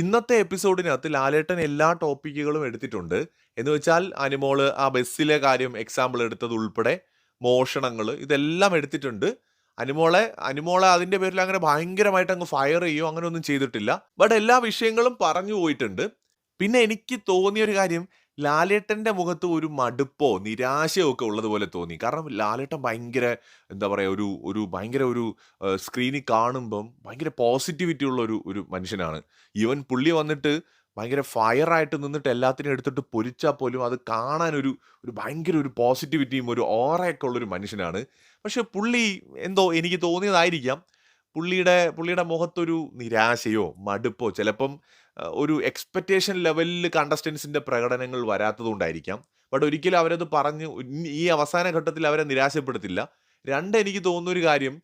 ഇന്നത്തെ എപ്പിസോഡിനകത്ത് ലാലേട്ടൻ എല്ലാ ടോപ്പിക്കുകളും എടുത്തിട്ടുണ്ട്. എന്ന് വെച്ചാൽ അനുമോൾ ആ ബസ്സിലെ കാര്യം എക്സാമ്പിൾ എടുത്തത് ഉൾപ്പെടെ മോഷണങ്ങൾ ഇതെല്ലാം എടുത്തിട്ടുണ്ട്. അനുമോളെ അനുമോളെ അതിന്റെ പേരിൽ അങ്ങനെ ഭയങ്കരമായിട്ട് അങ്ങ് ഫയർ ചെയ്യോ അങ്ങനെ ഒന്നും ചെയ്തിട്ടില്ല. ബട്ട് എല്ലാ വിഷയങ്ങളും പറഞ്ഞു പോയിട്ടുണ്ട്. പിന്നെ എനിക്ക് തോന്നിയ ഒരു കാര്യം ലാലേട്ടന്റെ മുഖത്ത് ഒരു മടുപ്പോ, നിരാശയോ ഒക്കെ ഉള്ളതുപോലെ തോന്നി. കാരണം ലാലേട്ടൻ ഭയങ്കര എന്താ പറയുക ഒരു ഒരു ഭയങ്കര ഒരു സ്ക്രീനിൽ കാണുമ്പം ഭയങ്കര പോസിറ്റിവിറ്റി ഉള്ള ഒരു ഒരു മനുഷ്യനാണ്. ഈവൻ പുള്ളി വന്നിട്ട് ഭയങ്കര ഫയറായിട്ട് നിന്നിട്ട് എല്ലാത്തിനും എടുത്തിട്ട് പൊരിച്ചാൽ പോലും അത് കാണാൻ ഒരു ഒരു ഭയങ്കര ഒരു പോസിറ്റിവിറ്റിയും ഒരു ഓറയൊക്കെ ഉള്ളൊരു മനുഷ്യനാണ്. പക്ഷെ പുള്ളി എന്തോ എനിക്ക് തോന്നിയതായിരിക്കാം. പുള്ളിയുടെ പുള്ളിയുടെ മുഖത്തൊരു നിരാശയോ, മടുപ്പോ ചിലപ്പം ഒരു എക്സ്പെക്റ്റേഷൻ ലെവലിൽ കണ്ടസ്റ്റൻസിന്റെ പ്രകടനങ്ങൾ വരാത്തതുകൊണ്ടായിരിക്കാം. ബട്ട് ഒരിക്കലും അവരത് പറഞ്ഞ് ഈ അവസാന ഘട്ടത്തിൽ അവരെ നിരാശപ്പെടുത്തില്ല. രണ്ട് എനിക്ക് തോന്നുന്ന ഒരു കാര്യം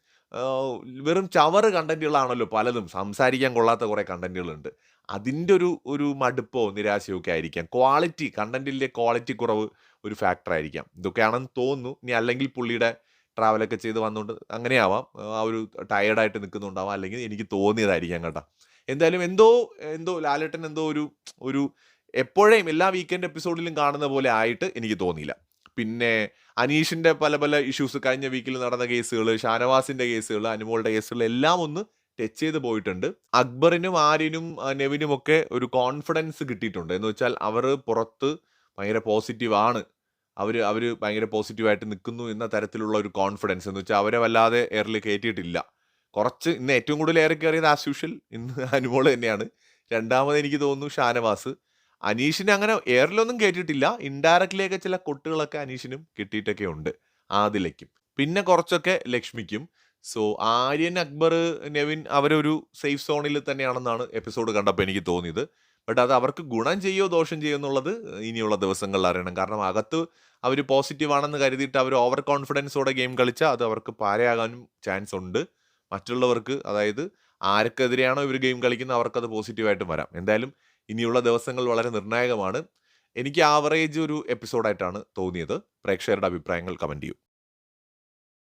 വെറും ചവറ് കണ്ടന്റുകളാണല്ലോ പലതും. സംസാരിക്കാൻ കൊള്ളാത്ത കുറേ കണ്ടന്റുകളുണ്ട്. അതിന്റെ ഒരു ഒരു മടുപ്പോ, നിരാശയോ ഒക്കെ ആയിരിക്കാം. ക്വാളിറ്റി കണ്ടന്റിലെ ക്വാളിറ്റി കുറവ് ഒരു ഫാക്ടർ ആയിരിക്കാം. ഇതൊക്കെയാണെന്ന് തോന്നുന്നു. ഇനി അല്ലെങ്കിൽ പുള്ളിയുടെ ട്രാവലൊക്കെ ചെയ്ത് വന്നുകൊണ്ട് അങ്ങനെയാവാം. ആ ഒരു ടയേർഡായിട്ട് നിൽക്കുന്നുണ്ടാവാം. അല്ലെങ്കിൽ എനിക്ക് തോന്നിയതായിരിക്കാം കേട്ടോ. എന്തായാലും എന്തോ എന്തോ ലാലേട്ടൻ എന്തോ ഒരു ഒരു എപ്പോഴേയും എല്ലാ വീക്കെൻഡ് എപ്പിസോഡിലും കാണുന്ന പോലെ ആയിട്ട് എനിക്ക് തോന്നിയില്ല. പിന്നെ അനീഷിന്റെ പല പല ഇഷ്യൂസ് കഴിഞ്ഞ വീക്കിൽ നടന്ന കേസുകൾ ഷാനവാസിന്റെ കേസുകൾ അനുമോളുടെ കേസുകൾ എല്ലാം ഒന്ന് ടച്ച് ചെയ്ത് പോയിട്ടുണ്ട്. അക്ബറിനും, ആര്യനും, നെവിനും ഒക്കെ ഒരു കോൺഫിഡൻസ് കിട്ടിയിട്ടുണ്ട്. എന്ന് വെച്ചാൽ അവർ പുറത്ത് ഭയങ്കര പോസിറ്റീവ് ആണ്. അവർ അവർ ഭയങ്കര പോസിറ്റീവായിട്ട് നിൽക്കുന്നു എന്ന തരത്തിലുള്ള ഒരു കോൺഫിഡൻസ്. എന്ന് വെച്ചാൽ അവരെ വല്ലാതെ എയറിൽ കയറ്റിയിട്ടില്ല കുറച്ച് ഇന്ന് ഏറ്റവും കൂടുതൽ ഏറെ കയറിയത് ആസ് യൂഷ്വൽ ഇന്ന് അനുമോൾ തന്നെയാണ്. രണ്ടാമത് എനിക്ക് തോന്നുന്നു ഷാനവാസ്. അനീഷിനെ അങ്ങനെ എയറിലൊന്നും കയറ്റിയിട്ടില്ല ഇൻഡയറക്റ്റിലേക്ക് ചില കൊട്ടുകളൊക്കെ അനീഷിനും കിട്ടിയിട്ടൊക്കെ ഉണ്ട്. ആദിലയ്ക്കും. പിന്നെ കുറച്ചൊക്കെ ലക്ഷ്മിക്കും. സോ ആര്യൻ, അക്ബർ, നെവിൻ അവരൊരു സേഫ് സോണിൽ തന്നെയാണെന്നാണ് എപ്പിസോഡ് കണ്ടപ്പോൾ എനിക്ക് തോന്നിയത്. ബട്ട് അത് അവർക്ക് ഗുണം ചെയ്യോ ദോഷം ചെയ്യോ എന്നുള്ളത് ഇനിയുള്ള ദിവസങ്ങളിൽ അറിയണം. കാരണം അകത്ത് അവർ പോസിറ്റീവാണെന്ന് കരുതിയിട്ട് അവർ ഓവർ കോൺഫിഡൻസോടെ ഗെയിം കളിച്ചാൽ അത് അവർക്ക് പാരയാകാനും ചാൻസ് ഉണ്ട്. മറ്റുള്ളവർക്ക് അതായത് ആർക്കെതിരെയാണോ ഇവർ ഗെയിം കളിക്കുന്നത് അവർക്കത് ആയിട്ടും വരാം. എന്തായാലും ഇനിയുള്ള ദിവസങ്ങൾ വളരെ നിർണായകമാണ്. എനിക്ക് ആവറേജ് ഒരു എപ്പിസോഡായിട്ടാണ് തോന്നിയത്. പ്രേക്ഷകരുടെ അഭിപ്രായങ്ങൾ കമന്റ് ചെയ്യൂ.